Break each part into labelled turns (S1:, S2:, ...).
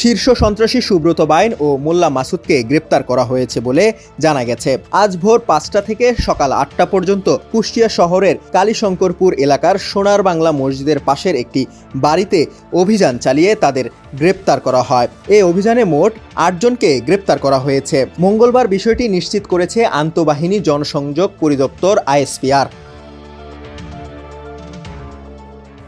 S1: শীর্ষ সন্ত্রাসী সুব্রত বাইন ও মোল্লা মাসুদকে গ্রেপ্তার করা হয়েছে বলে জানা গেছে। আজ ভোর পাঁচটা থেকে সকাল আটটা পর্যন্ত কুষ্টিয়া শহরের কালীশঙ্করপুর এলাকার সোনার বাংলা মসজিদের পাশের একটি বাড়িতে অভিযান চালিয়ে তাদের গ্রেপ্তার করা হয়। এই অভিযানে মোট আটজনকে গ্রেপ্তার করা হয়েছে। মঙ্গলবার বিষয়টি নিশ্চিত করেছে আন্তঃবাহিনী জনসংযোগ পরিদপ্তর আইএসপিআর।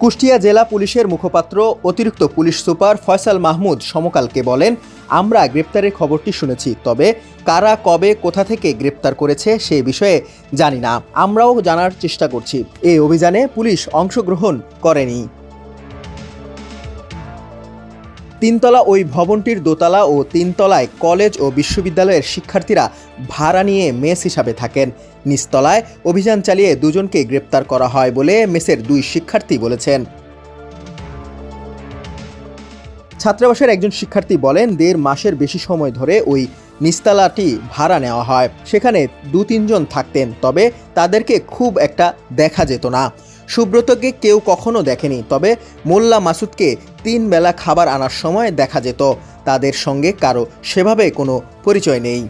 S1: কুষ্টিয়া জেলা পুলিশের মুখপাত্র, অতিরিক্ত পুলিশ সুপার ফয়সাল মাহমুদ সমকালকে বলেন, আমরা গ্রেপ্তারের খবরটি শুনেছি, তবে কারা, কবে, কোথা থেকে গ্রেপ্তার করেছে সে বিষয়ে জানি না। আমরাও জানার চেষ্টা করছি। এই অভিযানে পুলিশ অংশগ্রহণ করেনি। তিনতলা ওই ভবনটির দোতলা ও তিনতলায় কলেজ ও বিশ্ববিদ্যালয়ের শিক্ষার্থীরা ভাড়া নিয়ে মেস হিসাবে থাকেন। নিচতলায় অভিযান চালিয়ে দুজনকে গ্রেপ্তার করা হয় বলে মেসের দুই শিক্ষার্থী বলেছেন। ছাত্রাবাসের একজন শিক্ষার্থী বলেন, দেড় মাসের বেশি সময় ধরে ওই নিস্তালাটি ভাড়া নেওয়া হয়। সেখানে দু তিনজন থাকতেন, তবে তাদেরকে খুব একটা দেখা যেত না। সুব্রতকে কেউ কখনো দেখেনি, তবে মোল্লা মাসুদকে তিন বেলা খাবার আনার সময় দেখা যেত। তাদের সঙ্গে কারও সেভাবে কোনো পরিচয় নেই।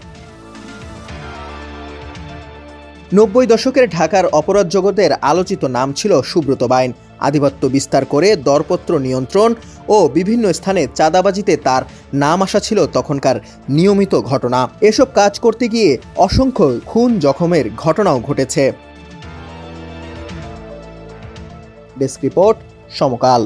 S1: নব্বই দশকের ঢাকার অপরাধ জগতের আলোচিত নাম ছিল সুব্রত বাইন। আধিপত্য বিস্তার করে দরপত্র নিয়ন্ত্রণ ও বিভিন্ন স্থানে চাঁদাবাজিতে তার নাম আসা ছিল তখনকার নিয়মিত ঘটনা। এসব কাজ করতে গিয়ে অসংখ্য খুন জখমের ঘটনাও ঘটেছে। Desk report Samakal.